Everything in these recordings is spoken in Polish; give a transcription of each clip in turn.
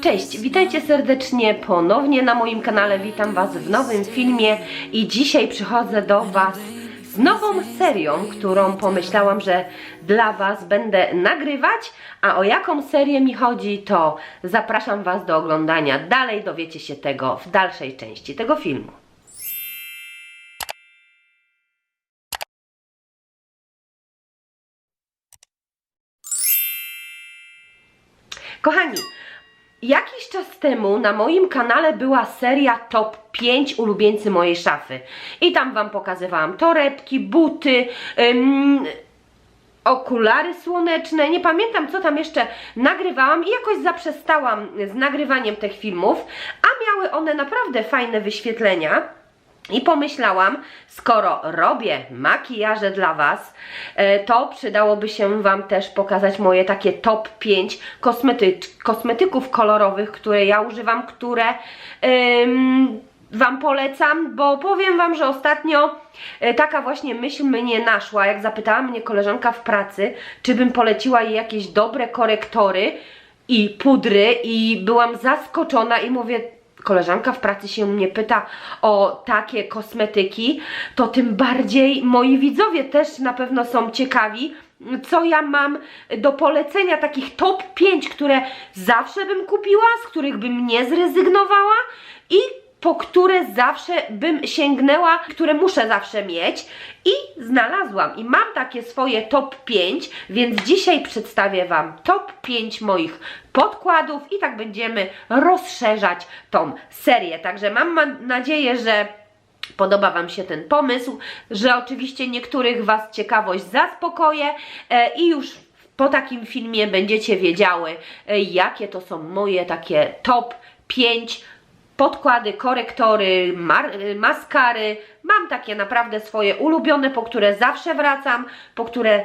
Cześć, witajcie serdecznie ponownie na moim kanale. Witam Was w nowym filmie i dzisiaj przychodzę do Was z nową serią, którą pomyślałam, że dla Was będę nagrywać. A o jaką serię mi chodzi, to zapraszam Was do oglądania dalej. Dowiecie się tego w dalszej części tego filmu. Jakiś czas temu na moim kanale była seria top 5 ulubieńcy mojej szafy. I tam Wam pokazywałam torebki, buty, ym, okulary słoneczne. Nie pamiętam, co tam jeszcze nagrywałam i jakoś zaprzestałam z nagrywaniem tych filmów, a miały one naprawdę fajne wyświetlenia. I pomyślałam, skoro robię makijaże dla Was, e, to przydałoby się Wam też pokazać moje takie top 5 kosmety kosmetyków kolorowych, które ja używam, które ym, Wam polecam, bo powiem Wam, że ostatnio e, taka właśnie myśl mnie naszła, jak zapytała mnie koleżanka w pracy, czy bym poleciła jej jakieś dobre korektory i pudry i byłam zaskoczona i mówię, koleżanka w pracy się mnie pyta o takie kosmetyki, to tym bardziej moi widzowie też na pewno są ciekawi, co ja mam do polecenia, takich top 5, które zawsze bym kupiła, z których bym nie zrezygnowała i po które zawsze bym sięgnęła, które muszę zawsze mieć i znalazłam i mam takie swoje top 5, więc dzisiaj przedstawię Wam top 5 moich podkładów i tak będziemy rozszerzać tą serię. Także mam ma- nadzieję, że Podoba Wam się ten pomysł, że oczywiście niektórych Was ciekawość zaspokoję e, i już po takim filmie będziecie wiedziały, e, jakie to są moje takie top 5 podkłady, korektory, maskary. Mam takie naprawdę swoje ulubione, po które zawsze wracam, po które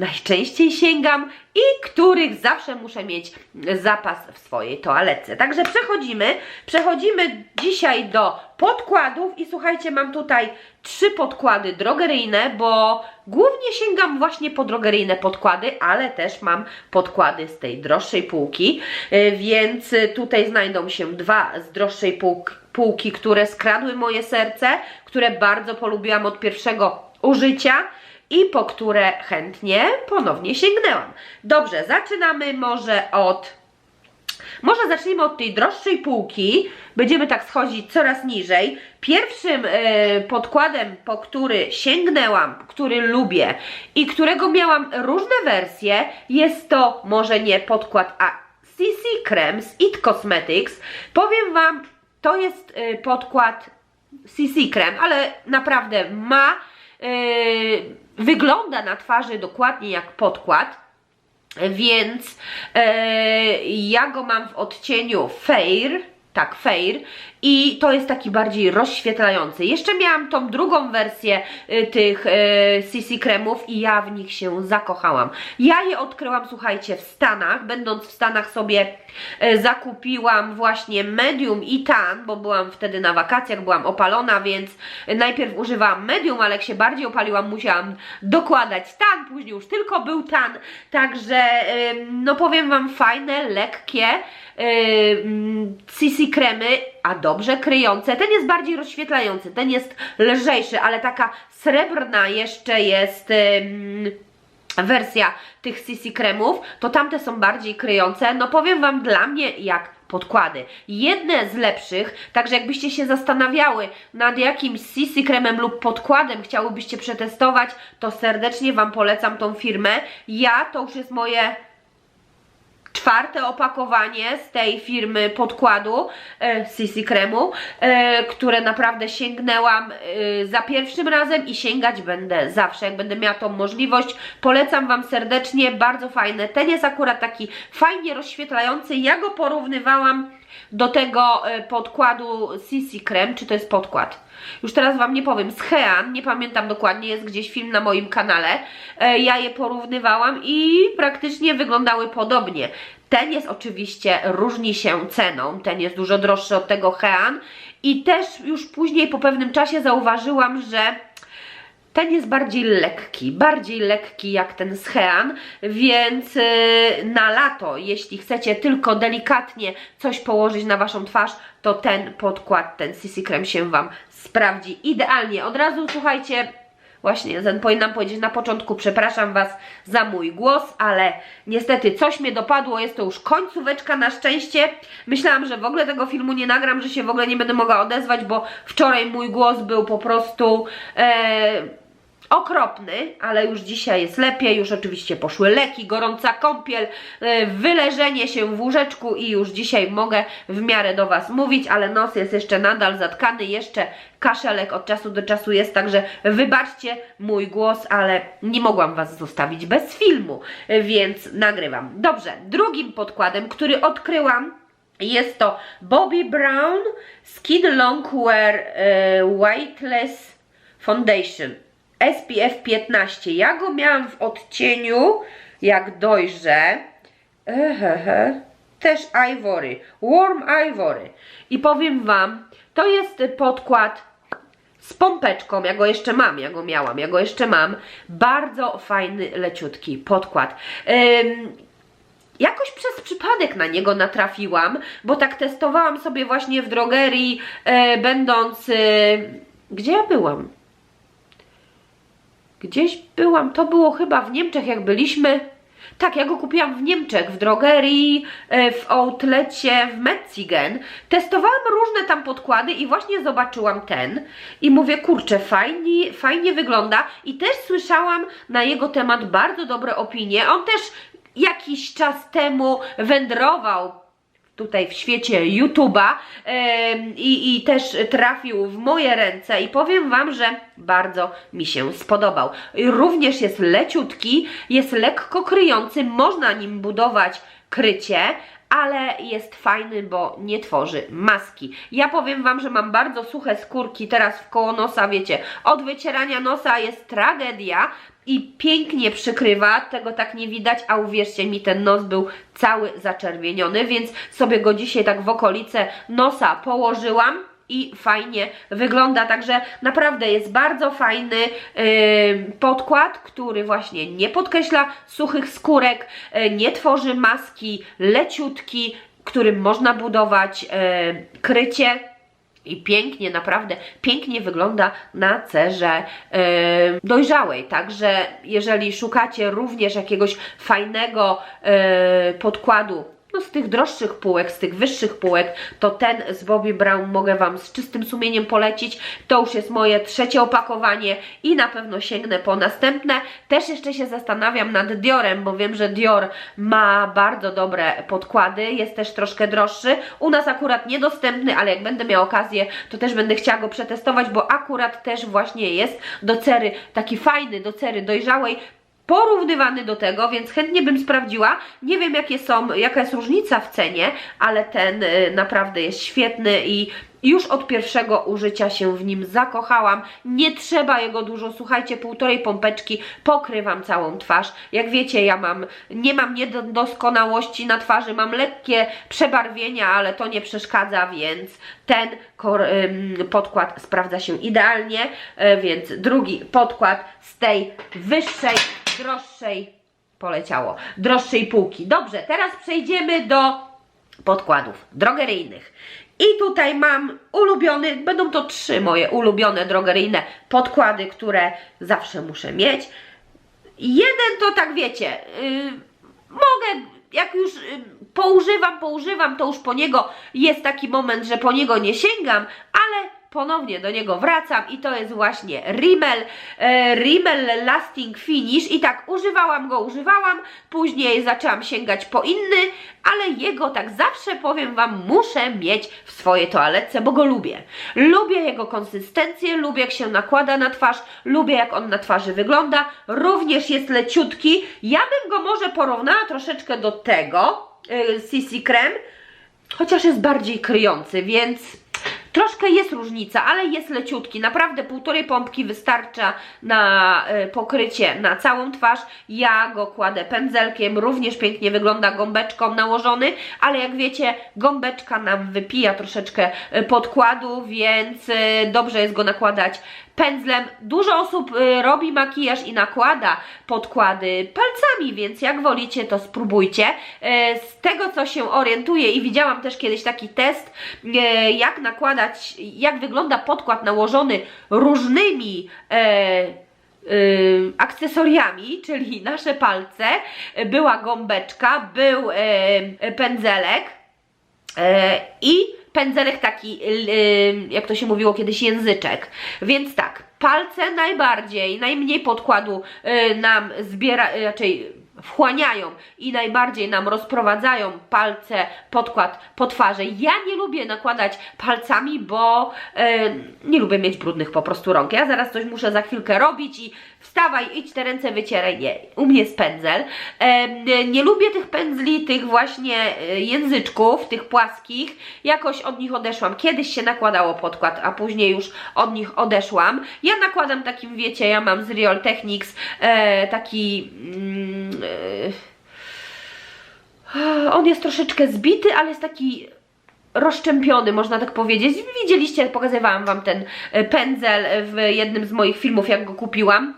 najczęściej sięgam i których zawsze muszę mieć zapas w swojej toaletce. Także przechodzimy, przechodzimy dzisiaj do podkładów. I słuchajcie, mam tutaj trzy podkłady drogeryjne, bo głównie sięgam właśnie po drogeryjne podkłady, ale też mam podkłady z tej droższej półki, y, więc tutaj znajdą się dwa z droższej półk- półki, które skradły moje serce, które bardzo polubiłam od pierwszego użycia i po które chętnie ponownie sięgnęłam. Dobrze, zaczynamy może od. Może zacznijmy od tej droższej półki. Będziemy tak schodzić coraz niżej. Pierwszym e, podkładem, po który sięgnęłam, który lubię i którego miałam różne wersje, jest to może nie podkład, a CC Creme z It Cosmetics. Powiem Wam, to jest e, podkład CC Creme, ale naprawdę ma wygląda na twarzy dokładnie jak podkład, więc yy, ja go mam w odcieniu Fair, tak, Fair i to jest taki bardziej rozświetlający. Jeszcze miałam tą drugą wersję y, tych y, CC kremów i ja w nich się zakochałam. Ja je odkryłam, słuchajcie, w Stanach, będąc w Stanach sobie y, zakupiłam właśnie medium i tan, bo byłam wtedy na wakacjach, byłam opalona, więc najpierw używałam medium, ale jak się bardziej opaliłam, musiałam dokładać tan, później już tylko był tan, także y, no powiem Wam fajne, lekkie y, mm, Kremy, a dobrze kryjące. Ten jest bardziej rozświetlający, ten jest lżejszy, ale taka srebrna jeszcze jest wersja tych CC kremów, to tamte są bardziej kryjące. No powiem Wam, dla mnie jak podkłady. Jedne z lepszych, także jakbyście się zastanawiały nad jakimś CC kremem lub podkładem chciałybyście przetestować, to serdecznie Wam polecam tą firmę. Ja, to już jest moje czwarte opakowanie z tej firmy podkładu e, CC kremu, e, które naprawdę sięgnęłam e, za pierwszym razem i sięgać będę zawsze, jak będę miała tą możliwość. Polecam Wam serdecznie, bardzo fajne. Ten jest akurat taki fajnie rozświetlający. Ja go porównywałam do tego e, podkładu CC krem, czy to jest podkład? Już teraz Wam nie powiem, z Hean, nie pamiętam dokładnie, jest gdzieś film na moim kanale. E, ja je porównywałam i praktycznie wyglądały podobnie. Ten jest oczywiście, różni się ceną, ten jest dużo droższy od tego Hean i też już później po pewnym czasie zauważyłam, że ten jest bardziej lekki, bardziej lekki jak ten z Hean, więc y, na lato, jeśli chcecie tylko delikatnie coś położyć na Waszą twarz, to ten podkład, ten CC Krem się Wam sprawdzi idealnie. Od razu słuchajcie, Właśnie, powinnam powiedzieć na początku, przepraszam Was za mój głos, ale niestety coś mnie dopadło, jest to już końcóweczka na szczęście. Myślałam, że w ogóle tego filmu nie nagram, że się w ogóle nie będę mogła odezwać, bo wczoraj mój głos był po prostu... E, okropny, ale już dzisiaj jest lepiej, już oczywiście poszły leki, gorąca kąpiel, e, wyleżenie się w łóżeczku i już dzisiaj mogę w miarę do Was mówić, ale nos jest jeszcze nadal zatkany, jeszcze kaszelek od czasu do czasu jest, także wybaczcie mój głos, ale nie mogłam Was zostawić bez filmu, e, więc nagrywam. Dobrze, drugim podkładem, który odkryłam jest to Bobbi Brown Skin Longwear e, Weightless Foundation SPF 15. Ja go miałam w odcieniu, jak dojrze, ehehe, też Ivory, Warm Ivory. I powiem Wam, to jest podkład z pompeczką, ja go jeszcze mam, ja go miałam, ja go jeszcze mam. Bardzo fajny, leciutki podkład. Ym, jakoś przez przypadek na niego natrafiłam, bo tak testowałam sobie właśnie w drogerii, e, będąc... E, gdzie ja byłam? Gdzieś byłam, to było chyba w Niemczech, jak byliśmy. Tak, ja go kupiłam w Niemczech, w drogerii, e, w outlecie, w Metzigen. Testowałam różne tam podkłady i właśnie zobaczyłam ten. I mówię, kurczę, fajnie, fajnie wygląda. I też słyszałam na jego temat bardzo dobre opinie. On też jakiś czas temu wędrował tutaj w świecie YouTube'a i, i też trafił w moje ręce i powiem Wam, że bardzo mi się spodobał. Również jest leciutki, jest lekko kryjący, można nim budować krycie, ale jest fajny, bo nie tworzy maski. Ja powiem Wam, że mam bardzo suche skórki teraz w koło nosa, wiecie, od wycierania nosa jest tragedia, i pięknie przykrywa, tego tak nie widać, a uwierzcie mi, ten nos był cały zaczerwieniony, więc sobie go dzisiaj tak w okolice nosa położyłam i fajnie wygląda, także naprawdę jest bardzo fajny yy, podkład, który właśnie nie podkreśla suchych skórek, yy, nie tworzy maski, leciutki, którym można budować yy, krycie, i pięknie, naprawdę pięknie wygląda na cerze yy, dojrzałej. Także jeżeli szukacie również jakiegoś fajnego yy, podkładu no z tych droższych półek, z tych wyższych półek, to ten z Bobbi Brown mogę Wam z czystym sumieniem polecić. To już jest moje trzecie opakowanie i na pewno sięgnę po następne. Też jeszcze się zastanawiam nad Diorem, bo wiem, że Dior ma bardzo dobre podkłady, jest też troszkę droższy. U nas akurat niedostępny, ale jak będę miała okazję, to też będę chciała go przetestować, bo akurat też właśnie jest do cery taki fajny, do cery dojrzałej, porównywany do tego, więc chętnie bym sprawdziła. Nie wiem jakie są, jaka jest różnica w cenie, ale ten y, naprawdę jest świetny i już od pierwszego użycia się w nim zakochałam. Nie trzeba jego dużo, słuchajcie, półtorej pompeczki pokrywam całą twarz. Jak wiecie, ja mam, nie mam niedoskonałości na twarzy, mam lekkie przebarwienia, ale to nie przeszkadza, więc ten podkład sprawdza się idealnie, e, więc drugi podkład z tej wyższej, droższej poleciało, droższej półki. Dobrze, teraz przejdziemy do podkładów drogeryjnych. I tutaj mam ulubiony, będą to trzy moje ulubione drogeryjne podkłady, które zawsze muszę mieć. Jeden to tak wiecie, yy, mogę, jak już yy, poużywam, poużywam, to już po niego jest taki moment, że po niego nie sięgam, ponownie do niego wracam i to jest właśnie Rimmel, e, Rimmel Lasting Finish. I tak używałam go, używałam, później zaczęłam sięgać po inny, ale jego tak zawsze powiem Wam muszę mieć w swojej toaletce, bo go lubię. Lubię jego konsystencję, lubię jak się nakłada na twarz, lubię jak on na twarzy wygląda, również jest leciutki, ja bym go może porównała troszeczkę do tego, yy, CC Creme, chociaż jest bardziej kryjący, więc Troszkę jest różnica, ale jest leciutki. Naprawdę półtorej pompki wystarcza na y, pokrycie na całą twarz. Ja go kładę pędzelkiem, również pięknie wygląda gąbeczką nałożony, ale jak wiecie, gąbeczka nam wypija troszeczkę y, podkładu, więc y, dobrze jest go nakładać pędzlem. Dużo osób y, robi makijaż i nakłada podkłady palcami, więc jak wolicie, to spróbujcie. E, z tego, co się orientuję i widziałam też kiedyś taki test, e, jak nakładać, jak wygląda podkład nałożony różnymi e, y, akcesoriami, czyli nasze palce, była gąbeczka, był e, pędzelek e, i pędzelek taki, y, jak to się mówiło kiedyś, języczek. Więc tak, palce najbardziej, najmniej podkładu y, nam zbiera, y, raczej wchłaniają i najbardziej nam rozprowadzają palce, podkład po twarzy. Ja nie lubię nakładać palcami, bo nie lubię mieć brudnych po prostu rąk. Ja zaraz coś muszę za chwilkę robić i wstawaj, idź te ręce wycieraj. Nie, u mnie jest pędzel. Nie lubię tych pędzli, tych właśnie e, języczków, tych płaskich. Jakoś od nich odeszłam. Kiedyś się nakładało podkład, a później już od nich odeszłam. Ja nakładam takim, wiecie, ja mam z Real Techniques e, taki... Mm, e, on jest troszeczkę zbity, ale jest taki rozszczępiony, można tak powiedzieć. Widzieliście, pokazywałam Wam ten e, pędzel w jednym z moich filmów, jak go kupiłam.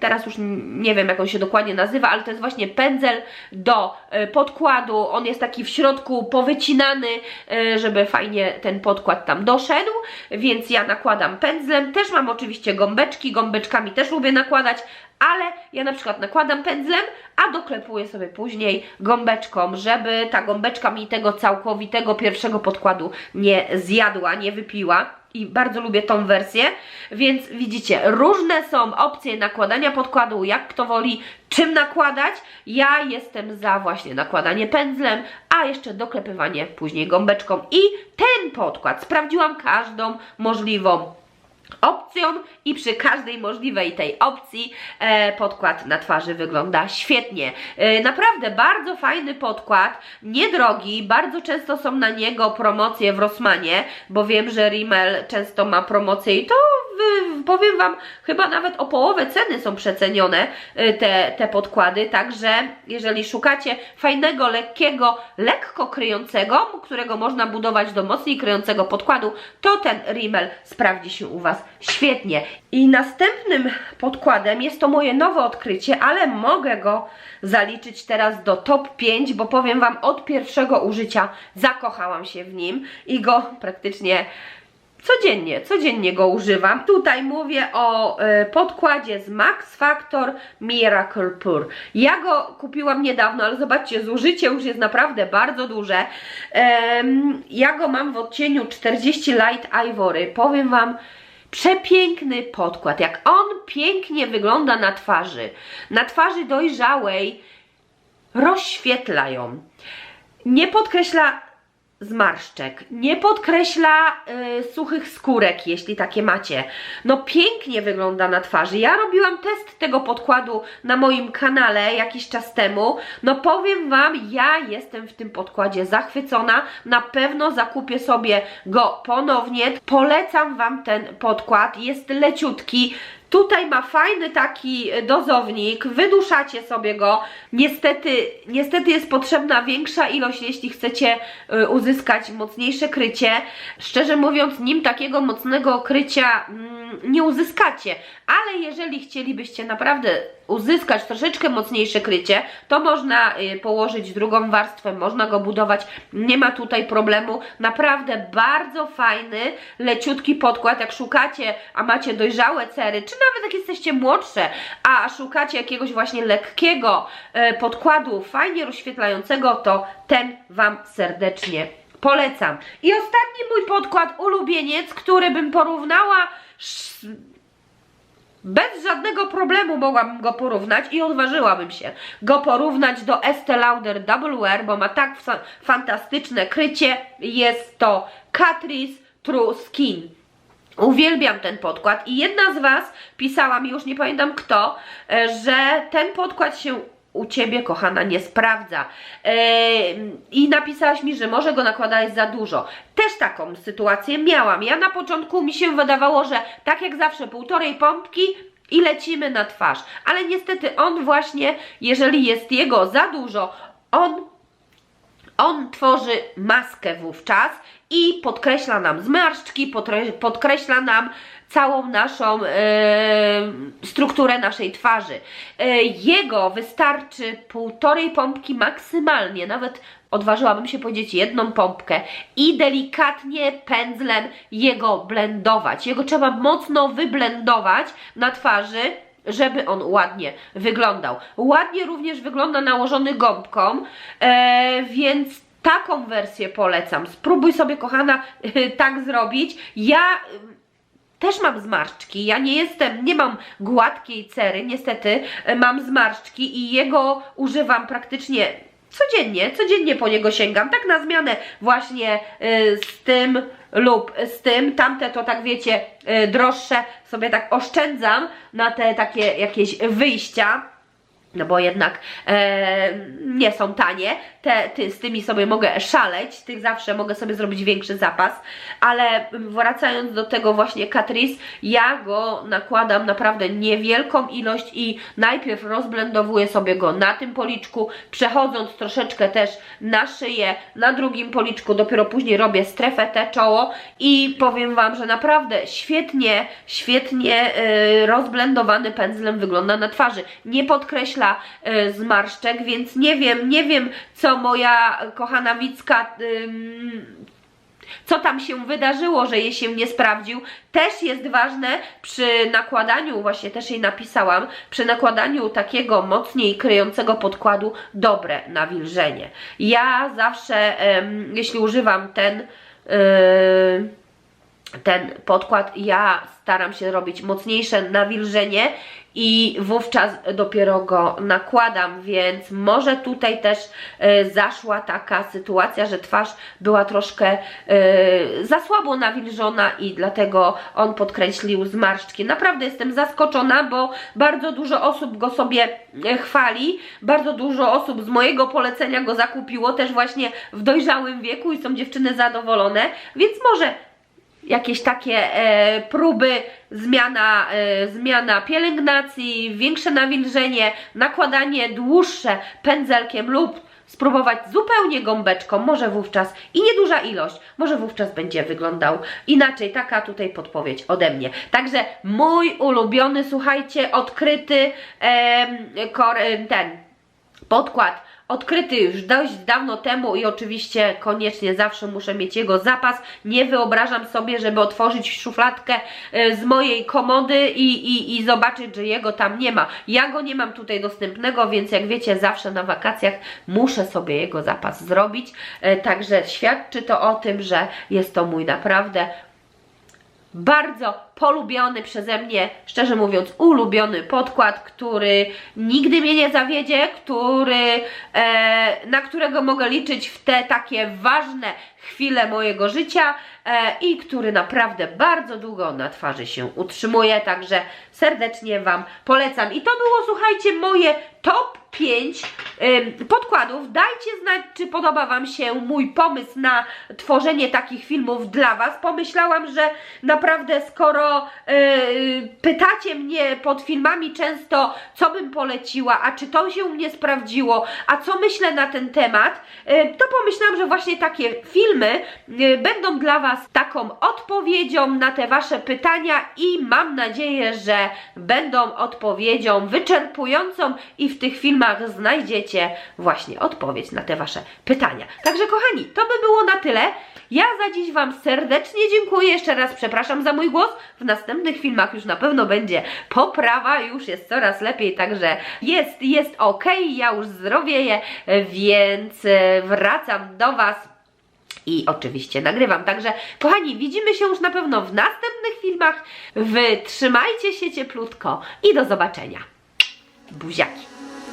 Teraz już nie wiem, jak on się dokładnie nazywa, ale to jest właśnie pędzel do e, podkładu. On jest taki w środku powycinany, e, żeby fajnie ten podkład tam doszedł, więc ja nakładam pędzlem. Też mam oczywiście gąbeczki, gąbeczkami też lubię nakładać, ale ja na przykład nakładam pędzlem, a doklepuję sobie później gąbeczką, żeby ta gąbeczka mi tego całkowitego pierwszego podkładu nie zjadła, nie wypiła. I bardzo lubię tą wersję, więc widzicie, różne są opcje nakładania podkładu, jak kto woli, czym nakładać. Ja jestem za właśnie nakładanie pędzlem, a jeszcze doklepywanie później gąbeczką. I ten podkład sprawdziłam każdą możliwą opcją i przy każdej możliwej tej opcji e, podkład na twarzy wygląda świetnie. E, naprawdę bardzo fajny podkład, niedrogi, bardzo często są na niego promocje w Rossmanie, bo wiem, że Rimmel często ma promocje i to powiem Wam, chyba nawet o połowę ceny są przecenione e, te, te podkłady, także jeżeli szukacie fajnego, lekkiego, lekko kryjącego, którego można budować do mocniej kryjącego podkładu, to ten Rimmel sprawdzi się u Was świetnie. I następnym podkładem jest to moje nowe odkrycie, ale mogę go zaliczyć teraz do top 5, bo powiem Wam, od pierwszego użycia zakochałam się w nim i go praktycznie codziennie, codziennie go używam. Tutaj mówię o y, podkładzie z Max Factor Miracle Pure. Ja go kupiłam niedawno, ale zobaczcie, zużycie już jest naprawdę bardzo duże. Ym, ja go mam w odcieniu 40 Light Ivory. Powiem Wam, Przepiękny podkład, jak on pięknie wygląda na twarzy. Na twarzy dojrzałej rozświetla ją. Nie podkreśla zmarszczek, nie podkreśla y, suchych skórek, jeśli takie macie. No pięknie wygląda na twarzy. Ja robiłam test tego podkładu na moim kanale jakiś czas temu. No powiem Wam, ja jestem w tym podkładzie zachwycona. Na pewno zakupię sobie go ponownie. Polecam Wam ten podkład. Jest leciutki. Tutaj ma fajny taki dozownik, wyduszacie sobie go. Niestety, niestety jest potrzebna większa ilość, jeśli chcecie y, uzyskać mocniejsze krycie. Szczerze mówiąc, nim takiego mocnego krycia mm, nie uzyskacie, ale jeżeli chcielibyście naprawdę uzyskać troszeczkę mocniejsze krycie, to można y, położyć drugą warstwę, można go budować, nie ma tutaj problemu. Naprawdę bardzo fajny, leciutki podkład. Jak szukacie, a macie dojrzałe cery, czy nawet jak jesteście młodsze, a szukacie jakiegoś właśnie lekkiego y, podkładu, fajnie rozświetlającego, to ten Wam serdecznie polecam. I ostatni mój podkład, ulubieniec, który bym porównała bez żadnego problemu mogłabym go porównać i odważyłabym się go porównać do Estee Lauder Double Wear, bo ma tak fa fantastyczne krycie. Jest to Catrice True Skin. Uwielbiam ten podkład i jedna z Was pisała mi, już nie pamiętam kto, e, że ten podkład się u Ciebie, kochana, nie sprawdza. Yy, I napisałaś mi, że może go nakładać za dużo. Też taką sytuację miałam. Ja na początku mi się wydawało, że tak jak zawsze półtorej pompki i lecimy na twarz. Ale niestety on właśnie, jeżeli jest jego za dużo, on On tworzy maskę wówczas i podkreśla nam zmarszczki, podkre- podkreśla nam całą naszą e, strukturę naszej twarzy. E, jego wystarczy półtorej pompki maksymalnie, nawet odważyłabym się powiedzieć jedną pompkę i delikatnie pędzlem jego blendować. Jego trzeba mocno wyblendować na twarzy, żeby on ładnie wyglądał. Ładnie również wygląda nałożony gąbką, e, więc taką wersję polecam. Spróbuj sobie, kochana, tak zrobić. Ja też mam zmarszczki. Ja nie jestem, nie mam gładkiej cery, niestety. E, mam zmarszczki i jego używam praktycznie codziennie, codziennie po niego sięgam, tak na zmianę właśnie y, z tym lub z tym, tamte to tak wiecie, y, droższe. Sobie tak oszczędzam na te takie jakieś wyjścia, no bo jednak e, nie są tanie, te, ty, z tymi sobie mogę szaleć, tych zawsze mogę sobie zrobić większy zapas, ale wracając do tego właśnie Catrice, ja go nakładam naprawdę niewielką ilość i najpierw rozblendowuję sobie go na tym policzku, przechodząc troszeczkę też na szyję, na drugim policzku, dopiero później robię strefę te czoło i powiem Wam, że naprawdę świetnie, świetnie e, rozblendowany pędzlem wygląda na twarzy. Nie podkreśla e, zmarszczek, więc nie wiem, nie wiem co moja kochana Wicka co tam się wydarzyło, że jej się nie sprawdził, też jest ważne przy nakładaniu, właśnie też jej napisałam, przy nakładaniu takiego mocniej kryjącego podkładu dobre nawilżenie. Ja zawsze, jeśli używam ten, yy, ten podkład, ja staram się robić mocniejsze nawilżenie i wówczas dopiero go nakładam, więc może tutaj też e, zaszła taka sytuacja, że twarz była troszkę e, za słabo nawilżona i dlatego on podkreślił zmarszczki. Naprawdę jestem zaskoczona, bo bardzo dużo osób go sobie e, chwali, bardzo dużo osób z mojego polecenia go zakupiło, też właśnie w dojrzałym wieku i są dziewczyny zadowolone, więc może jakieś takie e, próby, zmiana, e, zmiana pielęgnacji, większe nawilżenie, nakładanie dłuższe pędzelkiem lub spróbować zupełnie gąbeczką, może wówczas i nieduża ilość, może wówczas będzie wyglądał inaczej. Taka tutaj podpowiedź ode mnie. Także mój ulubiony, słuchajcie, odkryty em, kor, ten podkład odkryty już dość dawno temu i oczywiście koniecznie zawsze muszę mieć jego zapas. Nie wyobrażam sobie, żeby otworzyć szufladkę e, z mojej komody i, i, i zobaczyć, że jego tam nie ma. Ja go nie mam tutaj dostępnego, więc jak wiecie, zawsze na wakacjach muszę sobie jego zapas zrobić. E, Także świadczy to o tym, że jest to mój naprawdę bardzo polubiony przeze mnie, szczerze mówiąc, ulubiony podkład, który nigdy mnie nie zawiedzie, który, e, na którego mogę liczyć w te takie ważne chwile mojego życia e, i który naprawdę bardzo długo na twarzy się utrzymuje, także serdecznie Wam polecam. I to było, słuchajcie, moje top 5 ym, podkładów. Dajcie znać, czy podoba Wam się mój pomysł na tworzenie takich filmów dla Was. Pomyślałam, że naprawdę skoro yy, pytacie mnie pod filmami często, co bym poleciła, a czy to się u mnie sprawdziło, a co myślę na ten temat, yy, to pomyślałam, że właśnie takie filmy yy, będą dla Was taką odpowiedzią na te Wasze pytania i mam nadzieję, że będą odpowiedzią wyczerpującą i w tych filmach znajdziecie właśnie odpowiedź na te Wasze pytania. Także kochani, to by było na tyle. Ja za dziś Wam serdecznie dziękuję. Jeszcze raz przepraszam za mój głos. W następnych filmach już na pewno będzie poprawa, już jest coraz lepiej, także jest, jest ok. Ja już zdrowieję, więc e, wracam do Was i oczywiście nagrywam. Także, kochani, widzimy się już na pewno w następnych filmach. Wytrzymajcie się cieplutko i do zobaczenia. Buziaki.